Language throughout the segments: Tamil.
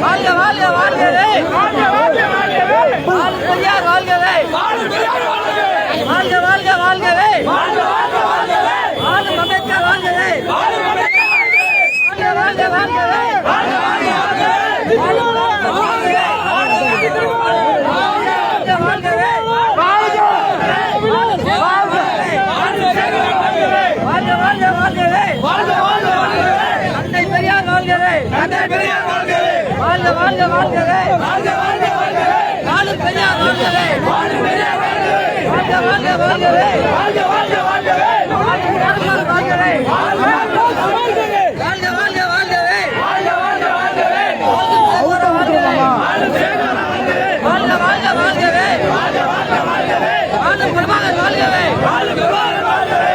வாழ்க வாழ்க வாழ்கவே வாழ்க வாழ்க வாழ்கவே வாழ்க பெரியார் வாழ்கவே வாழ்க வாழ்க வாழ்கவே வாழ்க வாழ்க வாழ்கவே வாழ்க அம்பேத்கர் வாழ்கவே வாழ்க வாழ்க வாழ்கவே வாழ்க வாழ்க வாழ்கவே வாழ்க வாழ்கவே வாழ்க வாழ்க வாழ்கவே வாழ்க வாழ்க வாழ்கவே தந்தை பெரியார் வாழ்கவே தந்தை பெரியார் வாழ்கவே வாழ்க வாழ்க வாழ்கவே வாழ்க வாழ்க வாழ்கவே நாடு பெரியார் வாழ்கவே வாழ்க பெரியார் வாழ்கவே வாழ்க வாழ்க வாழ்கவே வாழ்க வாழ்க வாழ்கவே வாழ்க பெரியார் வாழ்கவே வாழ்க வாழ்க வாழ்கவே வாழ்க வாழ்க வாழ்கவே வாழ்க வாழ்க வாழ்கவே வாழ்க வாழ்கவே வாழ்க வாழ்க வாழ்கவே வாழ்க வாழ்க வாழ்கவே வாழ்க பிரபாகர் வாழ்கவே வாழ்க பிரபாகர் வாழ்கவே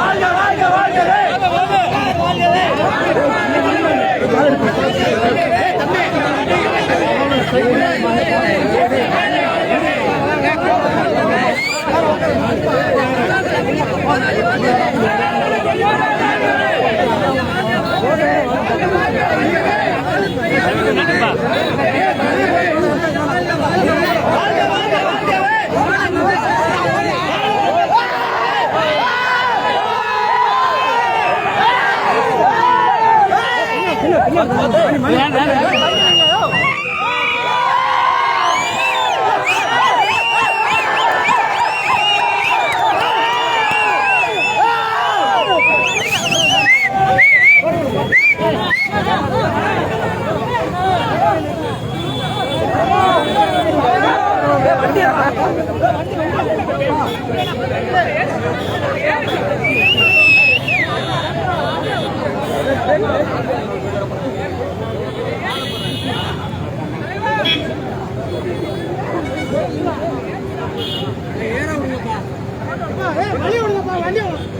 வாழ்க வாழ்க வாழ்கவே வாழ்கவே